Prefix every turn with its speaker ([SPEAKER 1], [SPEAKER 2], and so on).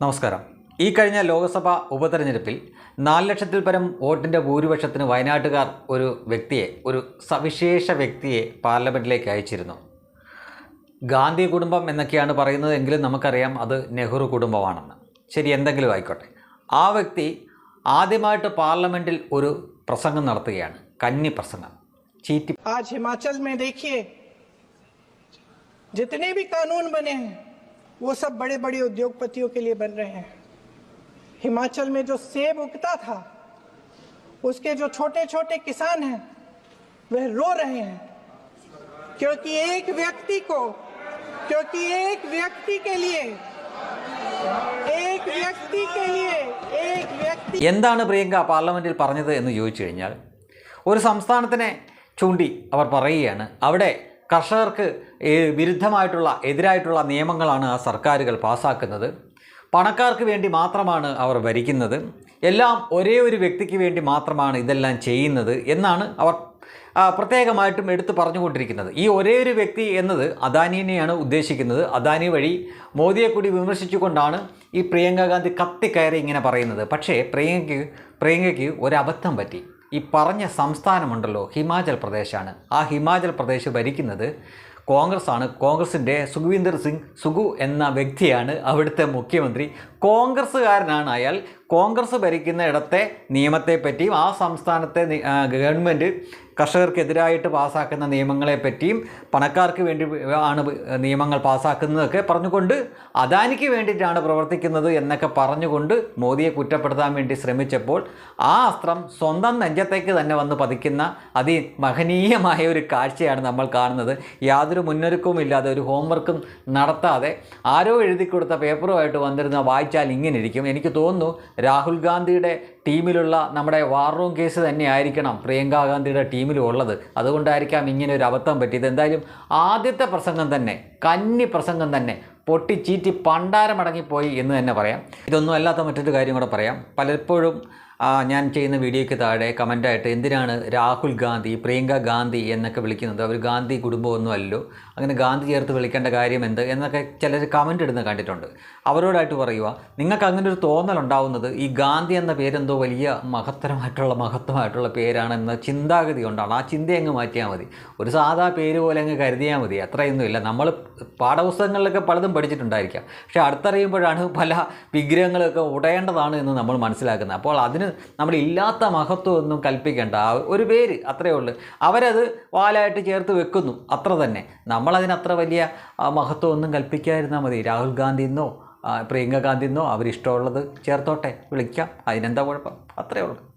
[SPEAKER 1] നമസ്കാരം. ഈ കഴിഞ്ഞ ലോക്സഭാ ഉപതെരഞ്ഞെടുപ്പിൽ നാല് ലക്ഷത്തിൽ പരം വോട്ടിന്റെ ഭൂരിപക്ഷത്തിന് വയനാട്ടുകാർ ഒരു വ്യക്തിയെ ഒരു സവിശേഷ വ്യക്തിയെ പാർലമെന്റിലേക്ക് അയച്ചിരുന്നു. ഗാന്ധി കുടുംബം എന്നൊക്കെയാണ് പറയുന്നത് എങ്കിലും നമുക്കറിയാം അത് നെഹ്റു കുടുംബമാണെന്ന്. ശരി എന്തെങ്കിലും ആയിക്കോട്ടെ. ആ വ്യക്തി ആദ്യമായിട്ട് പാർലമെന്റിൽ ഒരു പ്രസംഗം നടത്തുകയാണ്. കന്നി പ്രസംഗം. ചീറ്റി
[SPEAKER 2] ആ ഹിമാചൽ മേ ദേഖിയേ ജിത്തനെ ബനേ वो सब बड़े बड़े उद्योगपतियों के लिए बन रहे हैं हिमाचल में जो सेब उगता था उसके जो छोटे छोटे किसान हैं वह रो रहे हैं क्योंकि एक व्यक्ति को क्योंकि एक व्यक्ति के लिए एक व्यक्ति के लिए एक व्यक्ति
[SPEAKER 1] എന്താണ് പ്രിയങ്ക പാർലമെൻറ്റിൽ പറഞ്ഞത് എന്ന് ചോദിച്ചു കഴിഞ്ഞാൽ ഒരു സംസ്ഥാനത്തിനെ ചൂണ്ടി അവർ പറയുകയാണ് അവിടെ കർഷകർക്ക് വിരുദ്ധമായിട്ടുള്ള എതിരായിട്ടുള്ള നിയമങ്ങളാണ് ആ സർക്കാരുകൾ പാസ്സാക്കുന്നത് പണക്കാർക്ക് വേണ്ടി മാത്രമാണ് അവർ ഭരിക്കുന്നത്. എല്ലാം ഒരേ ഒരു വ്യക്തിക്ക് വേണ്ടി മാത്രമാണ് ഇതെല്ലാം ചെയ്യുന്നത് എന്നാണ് അവർ പ്രത്യേകമായിട്ടും എടുത്ത് പറഞ്ഞുകൊണ്ടിരിക്കുന്നത്. ഈ ഒരേ ഒരു വ്യക്തി എന്നത് അദാനിനെയാണ് ഉദ്ദേശിക്കുന്നത്. അദാനി വഴി മോദിയെ കൂടി വിമർശിച്ചുകൊണ്ടാണ് ഈ പ്രിയങ്ക ഗാന്ധി കത്തിക്കയറി ഇങ്ങനെ പറയുന്നത്. പക്ഷേ പ്രിയങ്കയ്ക്ക് പ്രിയങ്കയ്ക്ക് ഒരബദ്ധം പറ്റി. ഈ പറഞ്ഞ സംസ്ഥാനമുണ്ടല്ലോ ഹിമാചൽ പ്രദേശാണ്. ആ ഹിമാചൽ പ്രദേശ് ഭരിക്കുന്നത് കോൺഗ്രസ് ആണ് കോൺഗ്രസിന്റെ സുഖവീന്ദർ സിംഗ് സുഖു എന്ന വ്യക്തിയാണ് അവിടുത്തെ മുഖ്യമന്ത്രി. കോൺഗ്രസ്സുകാരനാണ് അയാൾ. കോൺഗ്രസ് ഭരിക്കുന്ന ഇടത്തെ നിയമത്തെപ്പറ്റിയും ആ സംസ്ഥാനത്തെ ഗവൺമെന്റ് കർഷകർക്കെതിരായിട്ട് പാസ്സാക്കുന്ന നിയമങ്ങളെപ്പറ്റിയും പണക്കാർക്ക് വേണ്ടി ആണ് നിയമങ്ങൾ പാസ്സാക്കുന്നതൊക്കെ പറഞ്ഞുകൊണ്ട് അദാനിക്ക് വേണ്ടിയിട്ടാണ് പ്രവർത്തിക്കുന്നത് എന്നൊക്കെ പറഞ്ഞുകൊണ്ട് മോദിയെ കുറ്റപ്പെടുത്താൻ വേണ്ടി ശ്രമിച്ചപ്പോൾ ആ അസ്ത്രം സ്വന്തം നെഞ്ചത്തേക്ക് തന്നെ വന്ന് പതിക്കുന്ന അതിമഹനീയമായ ഒരു കാഴ്ചയാണ് നമ്മൾ കാണുന്നത്. യാതൊരു മുന്നൊരുക്കവും ഇല്ലാതെ ഒരു ഹോംവർക്കും നടത്താതെ ആരോ എഴുതി കൊടുത്ത പേപ്പറുമായിട്ട് വന്നിരുന്ന വായിച്ചാൽ ഇങ്ങനെ ഇരിക്കും എനിക്ക് തോന്നുന്നു രാഹുൽ ഗാന്ധിയുടെ ടീമിലുള്ള നമ്മുടെ വാർ റൂം കേസ് തന്നെ ആയിരിക്കണം പ്രിയങ്ക ഗാന്ധിയുടെ ടീമിലും ഉള്ളത് അതുകൊണ്ടായിരിക്കാം ഇങ്ങനെ ഒരു അബദ്ധം പറ്റിയത്. എന്തായാലും ആദ്യത്തെ പ്രസംഗം തന്നെ കന്നി പ്രസംഗം തന്നെ പൊട്ടിച്ചീറ്റി പണ്ടാരമടങ്ങിപ്പോയി എന്ന് തന്നെ പറയാം. ഇതൊന്നും അല്ലാത്ത മറ്റൊരു കാര്യം കൂടെ പറയാം. പലപ്പോഴും ഞാൻ ചെയ്യുന്ന വീഡിയോയ്ക്ക് താഴെ കമന്റായിട്ട് എന്തിനാണ് രാഹുൽ ഗാന്ധി പ്രിയങ്ക ഗാന്ധി എന്നൊക്കെ വിളിക്കുന്നത്? അവർ ഗാന്ധി കുടുംബമൊന്നും അല്ലല്ലോ. അങ്ങനെ ഗാന്ധി ചേർത്ത് വിളിക്കേണ്ട കാര്യം എന്ത്? എന്നൊക്കെ ചിലർ കമന്റ് ഇടുന്ന കണ്ടിട്ടുണ്ട്. അവരോടായിട്ട് പറയുക നിങ്ങൾക്ക് അങ്ങനെ ഒരു തോന്നൽ ഉണ്ടാവുന്നത് ഈ ഗാന്ധി എന്ന പേരെന്തോ വലിയ മഹത്തരമായിട്ടുള്ള മഹത്വമായിട്ടുള്ള പേരാണെന്ന ചിന്താഗതി കൊണ്ടാണ്. ആ ചിന്ത അങ്ങ് മാറ്റിയാൽ മതി. ഒരു സാധാ പേര് പോലെ അങ്ങ് കരുതിയാൽ മതി. അത്രയൊന്നുമില്ല. നമ്മൾ പാഠപുസ്തകങ്ങളിലൊക്കെ പലതും പഠിച്ചിട്ടുണ്ടായിരിക്കാം. പക്ഷേ അടുത്തറിയുമ്പോഴാണ് പല വിഗ്രഹങ്ങളൊക്കെ ഉടയേണ്ടതാണ് എന്ന് നമ്മൾ മനസ്സിലാക്കുന്നത്. അപ്പോൾ അതിന് നമ്മൾ ഇല്ലാത്ത മഹത്വം ഒന്നും കൽപ്പിക്കേണ്ട ഒരു പേര് അത്രയേ ഉള്ളൂ. അവരത് വാലായിട്ട് ചേർത്ത് വെക്കുന്നു. അത്ര തന്നെ. നമ്മളതിനത്ര വലിയ മഹത്വമൊന്നും കൽപ്പിക്കാതിരുന്നാൽ മതി. രാഹുൽ ഗാന്ധി എന്നോ പ്രിയങ്ക ഗാന്ധി എന്നോ അവരിഷ്ടമുള്ളത് ചേർത്തോട്ടെ. വിളിക്കാം. അതിനെന്താ കുഴപ്പം? അത്രയേ ഉള്ളൂ.